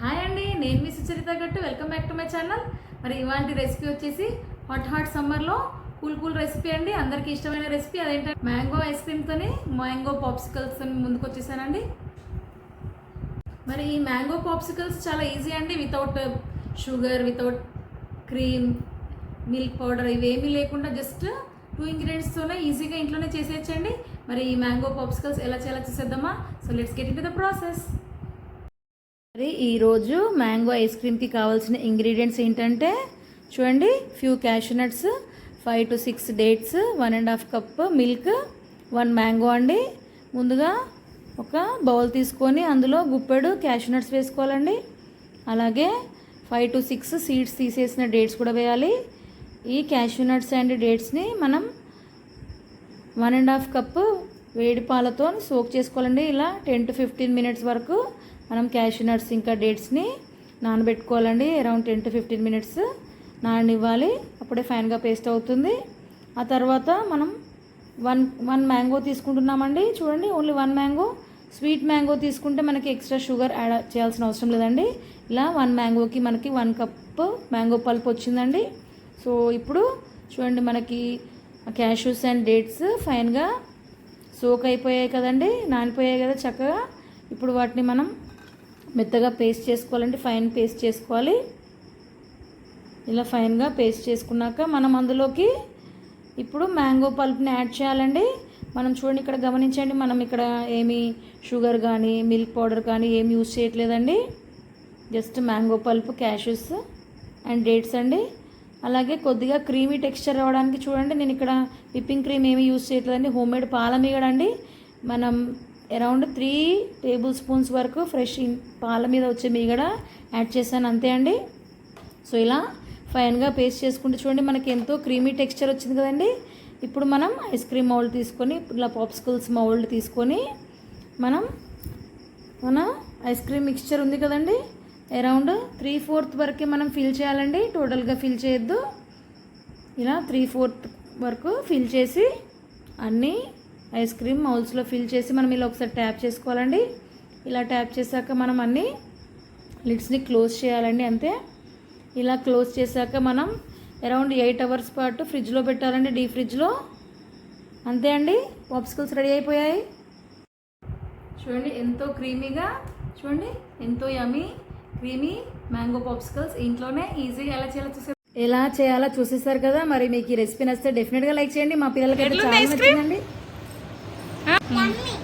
Hi అండి నేను మీ Sucharitha Gattu. Welcome back to my channel మరి ఇవాంటి రెసిపీ వచ్చేసి హాట్ హాట్ సమ్మర్లో కూల్ కూల్ రెసిపీ అండి. అందరికీ ఇష్టమైన రెసిపీ అదేంటంటే మ్యాంగో ఐస్ క్రీమ్తోని మ్యాంగో పాప్సికల్స్ ముందుకు వచ్చేసానండి. మరి ఈ మ్యాంగో పాప్సికల్స్ చాలా ఈజీ అండి. Without sugar without cream milk powder ఇవేమీ లేకుండా జస్ట్ టూ ఇంగ్రీడియంట్స్తోనే ఈజీగా ఇంట్లోనే చేసేయచ్చండి. మరి ఈ మ్యాంగో పాప్సికల్స్ ఎలా చేయాలో చేసేద్దామా? So let's get in the process మరి ఈరోజు మ్యాంగో ఐస్ క్రీమ్కి కావాల్సిన ఇంగ్రీడియంట్స్ ఏంటంటే చూడండి few cashew nuts five to six dates one and half cup milk one mango అండి. ముందుగా ఒక బౌల్ తీసుకొని అందులో గుప్పెడు క్యాషూ నట్స్ వేసుకోవాలండి. అలాగే ఫైవ్ టు సిక్స్ సీడ్స్ తీసేసిన డేట్స్ కూడా వేయాలి. ఈ క్యాషూ నట్స్ అండ్ డేట్స్ని మనం వన్ అండ్ హాఫ్ కప్ వేడి పాలతో సోక్ చేసుకోవాలండి. ఇలా టెన్ టు ఫిఫ్టీన్ మినిట్స్ వరకు మనం క్యాష్యూ నట్స్ ఇంకా డేట్స్ని నానబెట్టుకోవాలండి around ten to fifteen minutes నాననివ్వాలి అప్పుడే ఫైన్గా పేస్ట్ అవుతుంది. ఆ తర్వాత మనం వన్ వన్ మ్యాంగో తీసుకుంటున్నామండి. చూడండి only one mango. Sweet mango తీసుకుంటే మనకి ఎక్స్ట్రా షుగర్ యాడ్ చేయాల్సిన అవసరం లేదండి. ఇలా వన్ మ్యాంగోకి మనకి వన్ కప్ మ్యాంగో పల్ప్ వచ్చిందండి. సో ఇప్పుడు చూడండి మనకి క్యాష్యూస్ అండ్ డేట్స్ ఫైన్గా సోక్ అయిపోయాయి కదండి నానిపోయాయి కదా చక్కగా. ఇప్పుడు వాటిని మనం మెత్తగా పేస్ట్ చేసుకోవాలండి ఫైన్ పేస్ట్ చేసుకోవాలి. ఇలా ఫైన్గా పేస్ట్ చేసుకున్నాక మనం అందులోకి ఇప్పుడు మ్యాంగో పల్ప్ని యాడ్ చేయాలండి. మనం చూడండి ఇక్కడ గమనించండి మనం ఇక్కడ ఏమి షుగర్ కానీ మిల్క్ పౌడర్ కానీ ఏమి యూజ్ చేయట్లేదండి. Just mango pulp cashews and dates అండి. అలాగే కొద్దిగా క్రీమీ టెక్స్చర్ రావడానికి చూడండి నేను ఇక్కడ విప్పింగ్ క్రీమ్ ఏమీ యూజ్ చేయట్లేదండి. హోమ్ మేడ్ పాల మనం అరౌండ్ త్రీ టేబుల్ స్పూన్స్ వరకు ఫ్రెష్ పాల మీద వచ్చే మీగడ యాడ్ చేశాను. అంతే అండి? సో ఇలా ఫైన్గా పేస్ట్ చేసుకుంటే చూడండి. మనకి ఎంతో క్రీమీ టెక్స్చర్ వచ్చింది కదండి? ఇప్పుడు మనం ఐస్ క్రీమ్ మౌల్డ్ తీసుకొని ఇలా పాప్సికల్స్ మౌల్డ్ తీసుకొని మనం మన ఐస్ క్రీమ్ మిక్స్చర్ ఉంది కదండి? అరౌండ్ త్రీ ఫోర్త్ వరకే మనం ఫిల్ చేయాలండి. టోటల్గా ఫిల్ చేయొద్దు. ఇలా త్రీ ఫోర్త్ వరకు ఫిల్ చేసి అన్నీ ఐస్ క్రీమ్ మౌల్స్లో ఫిల్ చేసి మనం ఇలా ఒకసారి ట్యాప్ చేసుకోవాలండి. ఇలా ట్యాప్ చేశాక మనం అన్నీ లిడ్స్ని క్లోజ్ చేయాలండి అంతే. ఇలా క్లోజ్ చేశాక మనం అరౌండ్ ఎయిట్ అవర్స్ పాటు ఫ్రిడ్జ్లో పెట్టాలండి డీ ఫ్రిడ్జ్లో. అంతే అండి. పాప్సికల్స్ రెడీ అయిపోయాయి. చూడండి ఎంతో క్రీమీగా చూడండి ఎంతో యమీ క్రీమీ మ్యాంగో పాప్సికల్స్ ఇంట్లోనే ఈజీగా ఎలా చేయాలో చూసే ఎలా చేయాలో చూసేసారు కదా. మరి మీకు ఈ రెసిపీ నచ్చితే డెఫినెట్గా లైక్ చేయండి. మా పిల్లలకి చాలా నచ్చిందండి. 杨幂